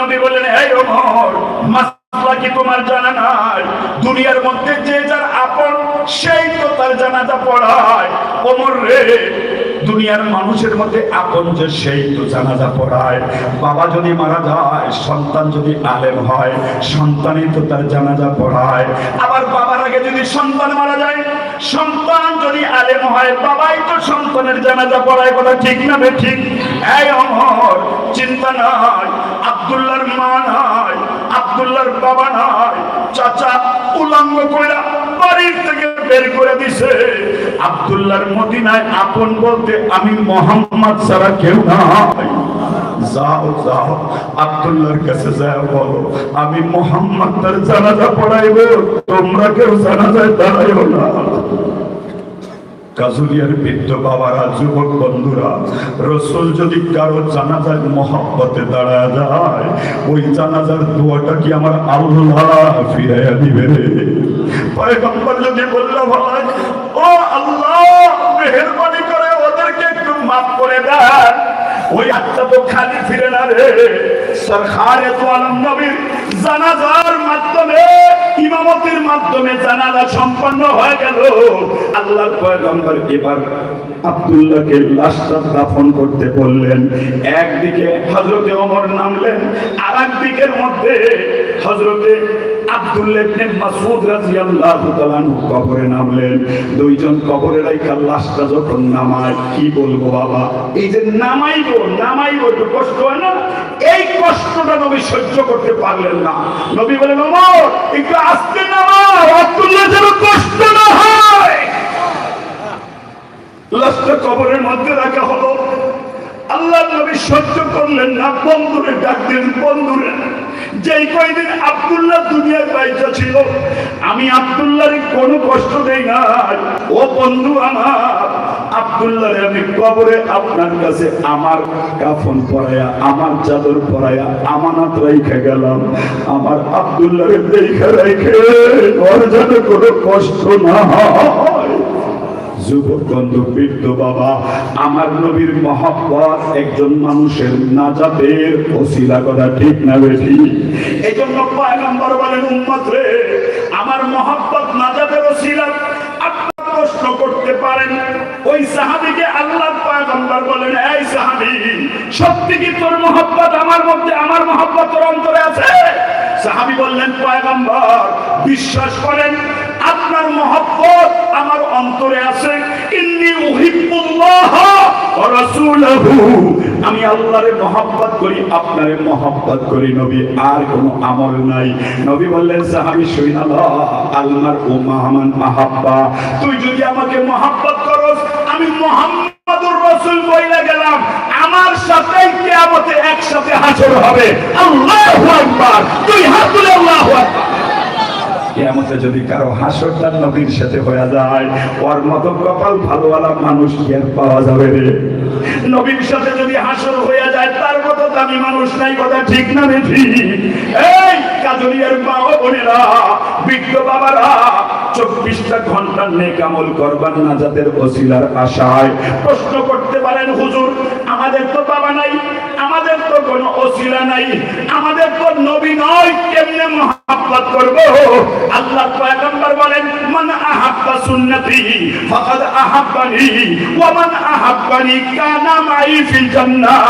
নবী বললেন এই ওমর, মাসলা কি তোমার জানা নাই? দুনিয়ার মধ্যে যে যার আপন, সেই তো তার জানাজা পড়ায়। ওমর রে, দুনিয়ার মানুষের মধ্যে আপন যে, সেই তো জানাজা পড়ায়। বাবা যদি মারা যায়, সন্তান যদি আলেম হয়, সন্তানই তো তার জানাজা পড়ায়। আবার বাবার আগে যদি সন্তান মারা যায়, সন্তান যদি আলেম হয়, বাবাই তো সন্তানের জানাজা পড়ায়। কথা ঠিক না বে ঠিক? এই অমর চিন্তা নাই। আব্দুল্লাহর মা নাই, আব্দুল্লাহর বাবা নাই, চাচা উলঙ্গ কইরা বাড়ির থেকে বের করে দিছে। আব্দুল্লাহর মদিনায় আপন বলতে আমি মোহাম্মদ ছাড়া কেউ নাই। যাও যাও, আব্দুল্লাহর কাছে যাও বলো, আমি মোহাম্মদ তার জানাজা পড়াইব, তোমরা কেউ জানাজায় দাঁড়াইও না। কাজুলিয়ার বৃদ্ধ বাবারা, যুবক বন্ধুরা, রসুল যদি কারও জানাজার মহব্বতে দাঁড়া যায়, ওই জানাজার দোয়াটা কি আমার আল্লাহ ফিরাইয়া দিবে রে? পয়গম্বর যদি বলল, ভাই, ও আল্লাহ, মেহরবানি করে ওদেরকে একটু মাফ করে দেন। ওই আত্মা তো খালি ফিরে না রে। সরকারে তো আলম নবীর জানাজার মাধ্যমে ইমামতির মাধ্যমে জানাজা সম্পন্ন হয়ে গেল। আল্লাহর পয়গম্বর এবার আব্দুল্লাহকে লাশটা দাফন করতে বললেন। একদিকে হজরতে ওমর নামলেন আর মধ্যে হজরতে আব্দুল্লাহ দুইজন লাশটা যখন নামায়, কি বলব বাবা? এই যে নামাইবো নামাইবো, একটু কষ্ট হয় না? এই কষ্টটা নবী সহ্য করতে পারলেন না। নবী বলেন একটু আস্তে নামাও, আব্দুল্লাহ যেন কষ্ট না লাশটা কবরের মধ্যে রাখা হলো। আল্লাহ নবী সহ্য করলেন না বন্ধুরে ডাক বন্ধুরে যেই কয়দিন আব্দুল্লাহ দুনিয়ার ছিল, আমি আব্দুল্লাহর কোনো কষ্ট দেই না ও বন্ধু আমার আব্দুল্লাহ আমি কবরে আপনার কাছে আমার কাফন পরায়া, আমার চাদর পরায়া, আমানত রাইখে গেলাম। আমার আব্দুল্লাহরে দেখা রাইখে ওর কোনো কষ্ট না হয়। যুবক বন্ধু, বৃদ্ধ বাবা, আমার নবীর একজন মানুষের ঠিক না এই জন্য পয়গম্বর বলেন রে, আমার প্রশ্ন করতে পারেন। ওই সাহাবিকে আল্লাহ পয়গম্বর বলেন, এই সাহাবি, সত্যি কি তোর আমার মধ্যে, আমার মহব্বত তোর অন্তরে আছে? সাহাবি বললেন, পয়গম্বর, বিশ্বাস করেন আপনার মহব্বত আমার অন্তরে আছে। ইন্নি আমি আল্লাহরে মহব্বত করি, আপনারে মহব্বত করি নবী, আর কোনো আমল নাই। নবী বললেন, সাহাবী শুনাল্লাহ আলমার মাহমান আহাব্বা তুই যদি আমাকে মহব্বত করস, আমি মুহাম্মাদুর রাসূল বইলা গেলাম। আমার সাথে কিয়ামতে একসাথে হাসর হবে। আল্লাহু আকবার। হাত তুলে আল্লাহু আকবার। কেয়ামতে যদি কারও হাসরটা নবীর সাথে হয়ে যায়, ওর মতো কপাল ভালোওয়ালা মানুষ কি আর পাওয়া যাবে? রে নবীর সাথে যদি হাসর হয়ে যায়, তার মতো দামি মানুষ নাই কথা ঠিক না রে ঠিক এই কাজরিয়ার মা ও বোনেরা, বৃদ্ধ বাবারা, চব্বিশটা ঘণ্টা নেক আমল করবার না যাদের ওসিলার আশায় প্রশ্ন করতে পারেন, হুজুর, আমাদের তো বাবা নাই, আমাদের তো কোনো ওসিলা নাই, আমাদের তো নবী নয়, কেমনে মহাব্বত করব। আল্লাহ পয়গম্বর বলেন, মান আহাব্বা সুন্নতি, ফাকাদ আহাব্বানি, ওয়া মান আহাব্বানি কানা মাই ফিল জান্নাহ।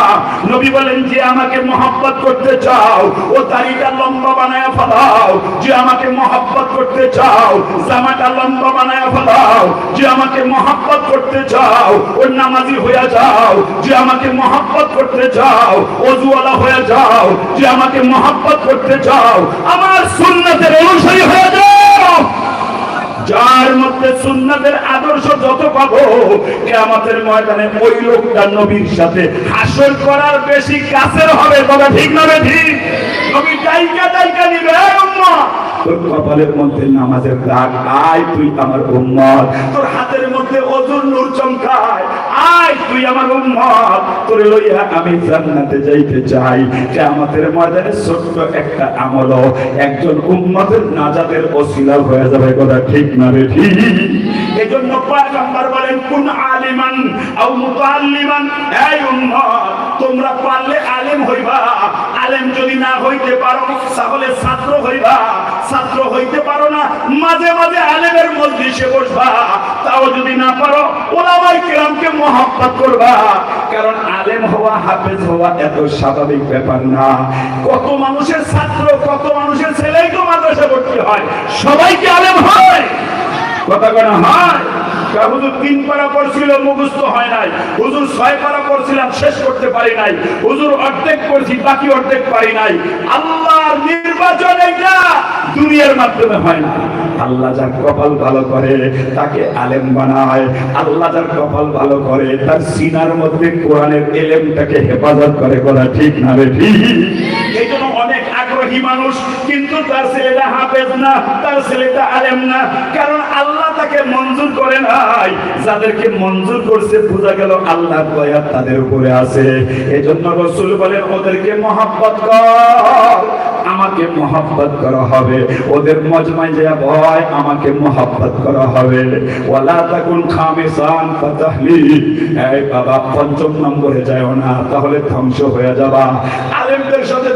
নবী বলেন, যে আমাকে মহব্বত করতে চাও, ও দাড়িটা লম্বা বানায়া ফেলাও। যে আমাকে মহব্বত করতে চাও, জামাটা লম্বা বানায়া ফেলাও। যে আমাকে মহব্বত করতে চাও, ও নামাজি হয়ে যাও। যে আমাকে মহব্বত করতে চাও, অজুওয়ালা হয়ে যাও। যে আমাকে মহব্বত করতে চাও, আমার সুন্নতের অনুসারী হয়ে যাও। যার মধ্যে সুন্নতের আদর্শ যত পাবো এ আমাদের ময়দানে ওই লোকটা নবীর সাথে হাসর করার বেশি কাছের হবে তবে ঠিক না ঠিক? নবী জায়গা জায়গা নিবে তোর কপালের মধ্যে নামাজের দাগ আয়, তুই আমার উম্মত। তোর হাতের মধ্যে অজুর নূর চমকায়, আয়, তুই আমার উম্মত। তোরে লইয়া আমি জান্নাতে যাইতে চাই। কিয়ামতের ময়দানে ছোট্ট একটা আমল একজন উম্মতের নাজাতের ওসিলা হয়ে যাবে কথা ঠিক না রে ঠিক? এজন্য পয়গম্বর বলেন, কোন আলিমান আও মুতাআল্লিমান এই উম্মত, তোমরা পারলে আলেম হইবা। আলেম যদি না হইতে পারো, তাহলে ছাত্র হইবা। ছাত্র হইতে পারো না, মাঝে মাঝে আলেমের মজলিসে বসবা। তাও যদি না পারো, ওলামাই কেরামকে মহাব্বত করবা। কারণ আলেম হওয়া, হাফেজ হওয়া এত স্বাভাবিক ব্যাপার না। কত মানুষের ছাত্র, কত মানুষের ছেলেই তো মাদ্রাসা ভর্তি হয়। সবাইকে আলেম হয়? কথা কেন হয়? হুজুর তিন পারা মুখস্থ হয় নাই। হুজুর ছয় পারা পড়ছিলাম, শেষ করতে পারি নাই। হুজুর অর্ধেক পড়ছি, বাকি অর্ধেক পারি নাই। আল্লাহর নির্বাচন এটা দুনিয়ার মাধ্যমে হয় না। আল্লাহ যার কপাল ভালো করে, তাকে আলেম বানায়। আল্লাহ যার কপাল ভালো করে, তার সিনার মধ্যে কোরআনের এলেমটাকে হেফাজত করে করা ঠিক না রে ঠিক? এই জন্য অনেক আগ্রহী মানুষ কিন্তু তার ছেলেটা হাফেজ না, তার ছেলেটা আলেম না। কারণ আল্লাহ তাকে মঞ্জুর করে নাই। যাদেরকে মঞ্জুর করছে, বোঝা গেল আল্লাহ দয়া তাদের উপরে আছে। এই জন্য রসুল বলেন, ওদেরকে মহাব্বত কর। আমাকে মহাব্বত করা হবে। ওদের মজমায় যে ভয় আমাকে মহাব্বত করা হবে। ওয়ালা তাকুন খামিসান ফাতাহলি। এই বাবা, পঞ্চম নম্বরে যায় না, তাহলে ধ্বংস হয়ে যাবা। আলেমদের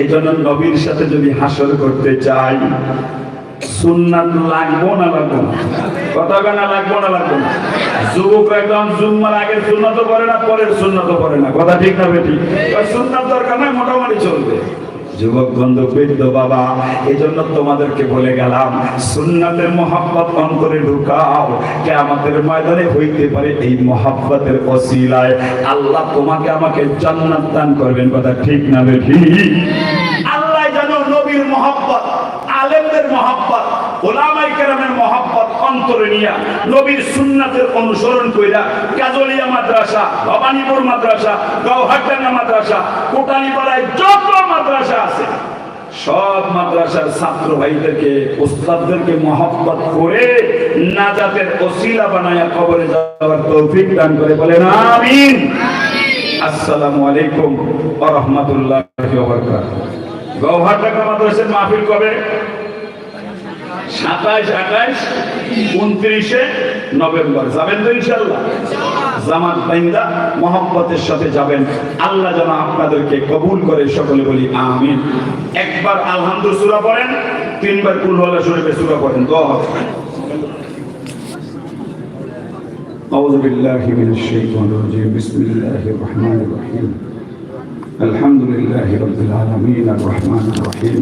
এই জন্য নবীর সাথে যদি হাসর করতে চাই সুন্নাত লাগবো না লাগবো কথা না, লাগবো না লাগবো না? যুবক একদম জুম্মার আগে সুন্নত করে না, পরের সুন্নত করে না। কথা ঠিক না বেটি? সুন্নাত দরকার নাই, মোটামুটি চলবে। যুবক বন্ধু, বৃদ্ধ বাবা এই জন্য তোমাদেরকে বলে গেলাম, সুন্নাতের মহাব্বত অন্তরে ঢুকাও। কে আমাদের ময়দানে হইতে পারে এই মহাব্বতের অসিলায় আল্লাহ তোমাকে আমাকে জান্নাত দান করবেন, কথা ঠিক না বেটি আল্লাহ জানো নবীর মহাব্বত, আলেমদের মহাব্বত ওলামাই কেরামের মহাব্বত অন্তরে নিয়া নবীর সুন্নাতের অনুসরণ কইরা কাজলিয়া মাদ্রাসা ভবানীপুর মাদ্রাসা গৌহাটাঙ্গা মাদ্রাসা কোটালীপাড়ায় যত মাদ্রাসা আছে সব মাদ্রাসার ছাত্র ভাইদেরকে উস্তাদদেরকে মহব্বত করে নাজাতের ওসিলা বানায়া কবরে যাওয়ার তৌফিক দান করে বলেন আমিন। আসসালামু আলাইকুম ওয়া রাহমাতুল্লাহি ওয়া বারাকাতুহু। গৌহাটাঙ্গা মাদ্রাসার মাহফিল কবে? সাতাইশ আঠাইশ উনত্রিশে নভেম্বর যাবেন তো ইনশাল্লাহ জামাত বাইন্দা মোহাম্মতের সাথে যাবেন আল্লাহ যেন আপনাদেরকে কবুল করে সকলে বলি আমিন একবার আলহামদুল সুরা পড়েন তিনবার কুলওয়ালা শরীফে সুরা পড়েন তো أعوذ بالله من الشيطان الرجيم بسم الله الرحمن الرحيم الحمد لله رب العالمين الرحمن الرحيم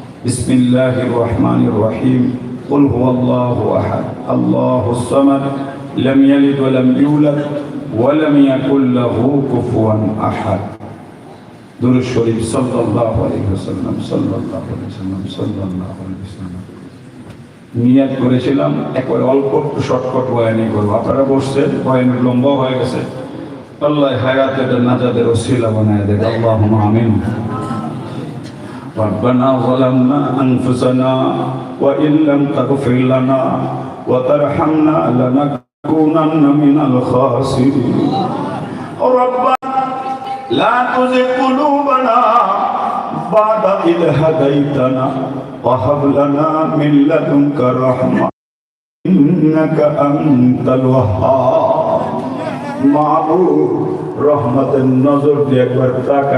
بسم الله الرحمن الرحيم قل هو الله أحد الله الصمد لم يلد ولم يولد ولم يكن له كفوا أحد دور الشريف صلى الله عليه وسلم صلى الله عليه وسلم صلى الله عليه وسلم নিয়াত করেছিলাম একবার অল্প একটু শর্টকট বয়ানি করবো আপনারা বসছেন বয়ানের লম্বা হয়ে গেছে আল্লাহ হায়াত এটা নাজাদের ওসিলা বানায় দেখ আল্লাহ আমিন ربنا ظلمنا أنفسنا وإن لم تغفر لنا وترحمنا لنكونن من الخاسرين ربنا لا تزغ قلوبنا بعد إذ هديتنا وهب لنا من لدنك رحمة إنك أنت الوهاب معبود رحمة النظر دي أكبر